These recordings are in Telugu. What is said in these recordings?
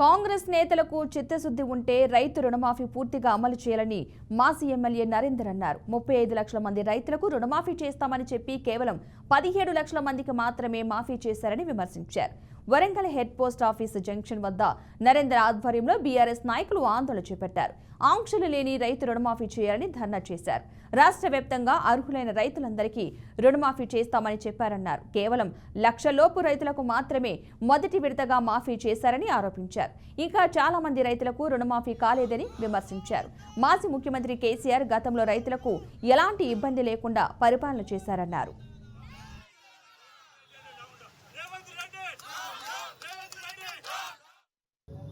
కాంగ్రెస్ నేతలకు చిత్తశుద్ధి ఉంటే రైతు రుణమాఫీ పూర్తిగా అమలు చేయాలని మాజీ ఎమ్మెల్యే నరేందర్ అన్నారు. ముప్పై ఐదు లక్షల మంది రైతులకు రుణమాఫీ చేస్తామని చెప్పి కేవలం పదిహేడు లక్షల మందికి మాత్రమే మాఫీ చేశారని విమర్శించారు. Warangal head post office junction వద్ద నరేంద్ర ఆధ్వర్యంలో బీఆర్ఎస్ నాయకులు ఆందోళన చేపట్టారు. ఆంక్షలు లేని రైతు రుణమాఫీ చేయాలని ధర్నా చేశారు. రాష్ట్ర వ్యాప్తంగా అర్హులైన రైతులందరికీ రుణమాఫీ చేస్తామని చెప్పారన్నారు. కేవలం లక్షలోపు రైతులకు మాత్రమే మొదటి విడతగా మాఫీ చేశారని ఆరోపించారు. ఇంకా చాలా మంది రైతులకు రుణమాఫీ కాలేదని విమర్శించారు. మాజీ ముఖ్యమంత్రి కేసీఆర్ గతంలో రైతులకు ఎలాంటి ఇబ్బంది లేకుండా పరిపాలన చేశారన్నారు.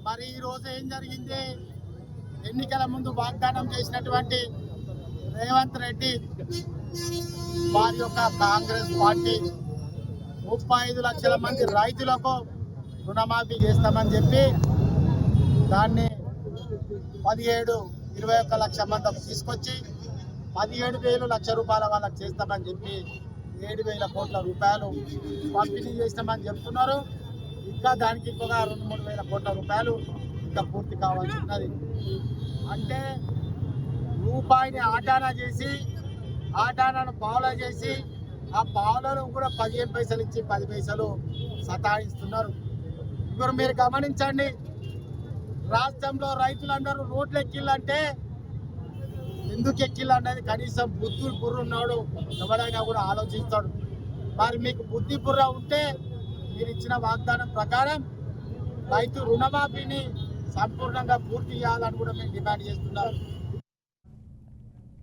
మరి ఈరోజు ఏం జరిగింది? ఎన్నికల ముందు వాగ్దానం చేసినటువంటి రేవంత్ రెడ్డి వారి యొక్క కాంగ్రెస్ పార్టీ ముప్పై ఐదు లక్షల మంది రైతులకు రుణమాఫీ చేస్తామని చెప్పి దాన్ని పదిహేడు ఇరవై ఒక్క లక్ష మంది తీసుకొచ్చి పదిహేడు వేలు లక్ష రూపాయల వాళ్ళకి చేస్తామని చెప్పి ఏడు వేల కోట్ల రూపాయలు పంపిణీ చేస్తామని చెప్తున్నారు. ఇంకా దానికి ఇంకొక రెండు మూడు వేల కోట్ల రూపాయలు ఇంకా పూర్తి కావాల్సి ఉన్నది అంటే రూపాయిని ఆటానా చేసి ఆటానాను పావులా చేసి ఆ పావులను కూడా పదిహేను పైసలు ఇచ్చి పది పైసలు సతాయిస్తున్నారు. ఇప్పుడు మీరు గమనించండి రాష్ట్రంలో రైతులందరూ రోడ్లు ఎక్కిళ్ళంటే ఎందుకు ఎక్కిళ్ళు అనేది కనీసం బుద్ధి బుర్ర ఉన్నాడు ఎవడైనా కూడా ఆలోచిస్తాడు. మరి మీకు బుద్ధి బుర్ర ఉంటే మీరు ఇచ్చిన వాగ్దానం ప్రకారం రైతు రుణమాఫీని సంపూర్ణంగా పూర్తి చేయాలని కూడా మేము డిమాండ్ చేస్తున్నాం.